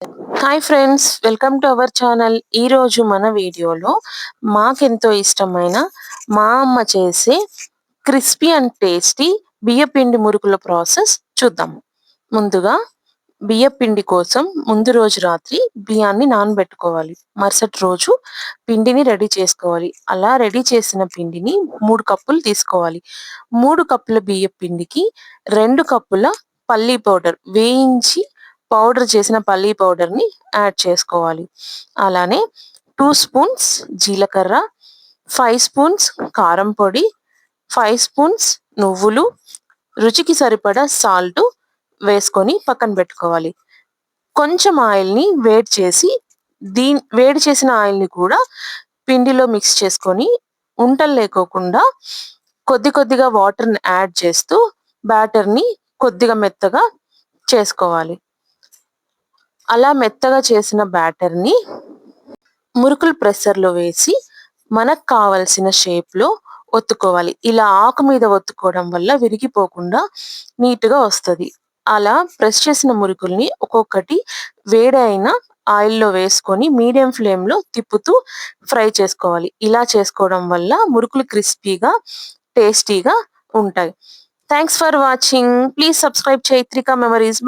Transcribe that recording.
Hi friends welcome to our channel ఈరోజు మన వీడియోలో మాకెంతో ఇష్టమైన మా అమ్మ చేసే క్రిస్పీ అండ్ టేస్టీ బియ్యపిండి మురుకుల ప్రాసెస్ చూద్దాం. ముందుగా బియ్యపిండి కోసం ముందు రోజు రాత్రి బియ్యాన్ని నానబెట్టుకోవాలి. మరుసటి రోజు పిండిని రెడీ చేసుకోవాలి. అలా రెడీ చేసిన పిండిని మూడు కప్పులు తీసుకోవాలి. మూడు కప్పుల బియ్య పిండికి రెండు కప్పుల పల్లీ పౌడర్ వేయించి పౌడర్ చేసిన పల్లీ పౌడర్ని యాడ్ చేసుకోవాలి. అలానే టూ స్పూన్స్ జీలకర్ర ఫైవ్ స్పూన్స్ కారం పొడి ఫైవ్ స్పూన్స్ నువ్వులు రుచికి సరిపడా సాల్ట్ వేసుకొని పక్కన పెట్టుకోవాలి. కొంచెం ఆయిల్ని వేడి చేసి దీని వేడి చేసిన ఆయిల్ని కూడా పిండిలో మిక్స్ చేసుకొని ఉంటలు లేకోకుండా కొద్ది కొద్దిగా వాటర్ని యాడ్ చేస్తూ బ్యాటర్ని కొద్దిగా మెత్తగా చేసుకోవాలి. అలా మెత్తగా చేసిన బ్యాటర్ని మురుకులు ప్రెషర్లో వేసి మనకు కావలసిన షేప్లో ఒత్తుకోవాలి. ఇలా ఆకు మీద ఒత్తుకోవడం వల్ల విరిగిపోకుండా నీట్గా వస్తుంది. అలా ప్రెస్ చేసిన మురుకుల్ని ఒక్కొక్కటి వేడైన ఆయిల్లో వేసుకొని మీడియం ఫ్లేమ్లో తిప్పుతూ ఫ్రై చేసుకోవాలి. ఇలా చేసుకోవడం వల్ల మురుకులు క్రిస్పీగా టేస్టీగా ఉంటాయి. Thanks for watching. Please subscribe Chaitrika memories.